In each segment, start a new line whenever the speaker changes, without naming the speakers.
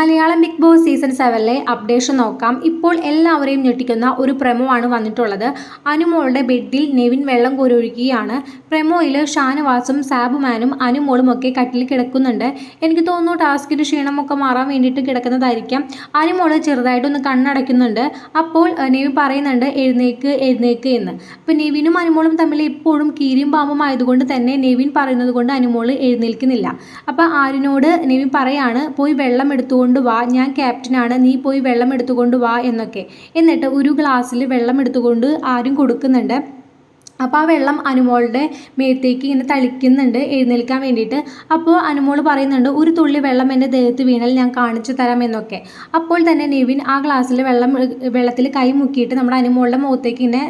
Malayalam big boss season സെവനിലെ updation നോക്കാം. ഇപ്പോൾ എല്ലാവരെയും ഞെട്ടിക്കുന്ന ഒരു പ്രമോ ആണ് വന്നിട്ടുള്ളത്. അനുമോളുടെ ബെഡിൽ നെവിൻ വെള്ളം കോരൊഴുകിയാണ്. പ്രമോയിൽ ഷാനവാസും സാബുമാനും അനുമോളും ഒക്കെ കട്ടിൽ കിടക്കുന്നുണ്ട്. എനിക്ക് തോന്നുന്നു ടാസ്കിന്റെ ക്ഷീണമൊക്കെ മാറാൻ വേണ്ടിയിട്ട് കിടക്കുന്നതായിരിക്കാം. അനുമോൾ ചെറുതായിട്ടൊന്ന് കണ്ണടയ്ക്കുന്നുണ്ട്. അപ്പോൾ നെവിൻ പറയുന്നുണ്ട് എഴുന്നേക്ക് എഴുന്നേക്ക് എന്ന്. അപ്പോൾ നെവിനും അനുമോളും തമ്മിൽ ഇപ്പോഴും കീരിയും പാമ്പും ആയതുകൊണ്ട് തന്നെ നെവിൻ പറയുന്നത് കൊണ്ട് അനുമോൾ എഴുന്നേൽക്കുന്നില്ല. അപ്പോൾ ആരിനോട് നെവിൻ പറയാണ് പോയി വെള്ളം എടുത്തുകൊണ്ട് വാ ഞാൻ ക്യാപ്റ്റനാണ് നീ പോയി വെള്ളം എടുത്തുകൊണ്ട് വാ എന്നൊക്കെ. എന്നിട്ട് ഒരു ഗ്ലാസ്സിൽ വെള്ളം എടുത്തുകൊണ്ട് ആരും കൊടുക്കുന്നുണ്ട്. അപ്പോൾ ആ വെള്ളം അനുമോളുടെ മേത്തേക്ക് ഇങ്ങനെ തളിക്കുന്നുണ്ട് എഴുന്നേൽക്കാൻ വേണ്ടിയിട്ട്. അപ്പോൾ അനുമോൾ പറയുന്നുണ്ട് ഒരു തുള്ളി വെള്ളം എന്റെ ദേഹത്ത് വീണാൽ ഞാൻ കാണിച്ചു തരാം എന്നൊക്കെ. അപ്പോൾ തന്നെ നെവിൻ ആ ഗ്ലാസ്സിൽ വെള്ളം വെള്ളത്തിൽ കൈ മുക്കിയിട്ട് നമ്മുടെ അനുമോളുടെ മുഖത്തേക്ക് ഇങ്ങനെ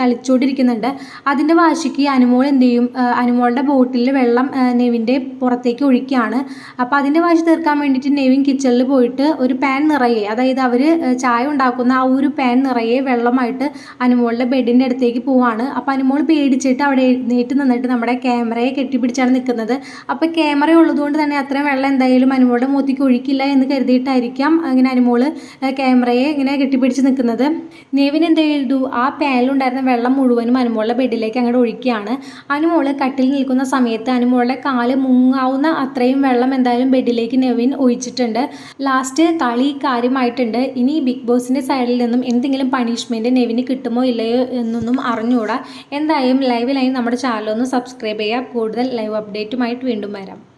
തളിച്ചോണ്ടിരിക്കുന്നുണ്ട്. അതിന്റെ വാശിക്ക് അനുമോൾ എന്ത് ചെയ്യും? അനുമോളുടെ ബോട്ടിൽ വെള്ളം നെവിന്റെ പുറത്തേക്ക് ഒഴിക്കുകയാണ്. അപ്പോൾ അതിന്റെ വാശി തീർക്കാൻ വേണ്ടിയിട്ട് നെവിൻ കിച്ചണിൽ പോയിട്ട് ഒരു പാൻ നിറയെ അതായത് അവർ ചായ ഉണ്ടാക്കുന്ന ആ ഒരു പാൻ നിറയെ വെള്ളമായിട്ട് അനുമോളുടെ ബെഡിന്റെ അടുത്തേക്ക് പോവാണ്. അപ്പോൾ അനുമോൾ പേടിച്ചിട്ട് അവിടെ എഴുന്നേറ്റ് നിന്നിട്ട് നമ്മുടെ ക്യാമറയെ കെട്ടിപ്പിടിച്ചാണ് നിൽക്കുന്നത് അപ്പോൾ ക്യാമറ ഉള്ളതുകൊണ്ട് തന്നെ അത്രയും വെള്ളം എന്തായാലും അനുമോളുടെ മുഖത്തേക്ക് ഒഴിക്കില്ല എന്ന് കരുതിയിട്ടായിരിക്കാം അങ്ങനെ അനുമോൾ ക്യാമറയെ ഇങ്ങനെ കെട്ടിപ്പിടിച്ച് നിൽക്കുന്നത് നെവിൻ എന്ത് ചെയ്തു? ആ പാനിലുണ്ടായിരുന്ന വെള്ളം മുഴുവനും അനുമോളുടെ ബെഡിലേക്ക് അങ്ങോട്ട് ഒഴിക്കുകയാണ് അനുമോൾ കട്ടിൽ നിൽക്കുന്ന സമയത്ത് അനുമോളുടെ കാൽ മുങ്ങാവുന്ന അത്രയും വെള്ളം എന്തായാലും ബെഡിലേക്ക് നെവിൻ ഒഴിച്ചിട്ടുണ്ട്. ലാസ്റ്റ് കളി കാര്യമായിട്ടുണ്ട്. ഇനി ബിഗ് ബോസിന്റെ സൈഡിൽ നിന്നും എന്തെങ്കിലും പണിഷ്മെന്റ് നെവിന് കിട്ടുമോ ഇല്ലയോ എന്നൊന്നും അറിഞ്ഞുകൂടാ എന്തായാലും ലൈവിലായി നമ്മുടെ ചാനലൊന്ന് സബ്സ്ക്രൈബ് ചെയ്യുക. കൂടുതൽ ലൈവ് അപ്ഡേറ്റുമായിട്ട് വീണ്ടും വരാം.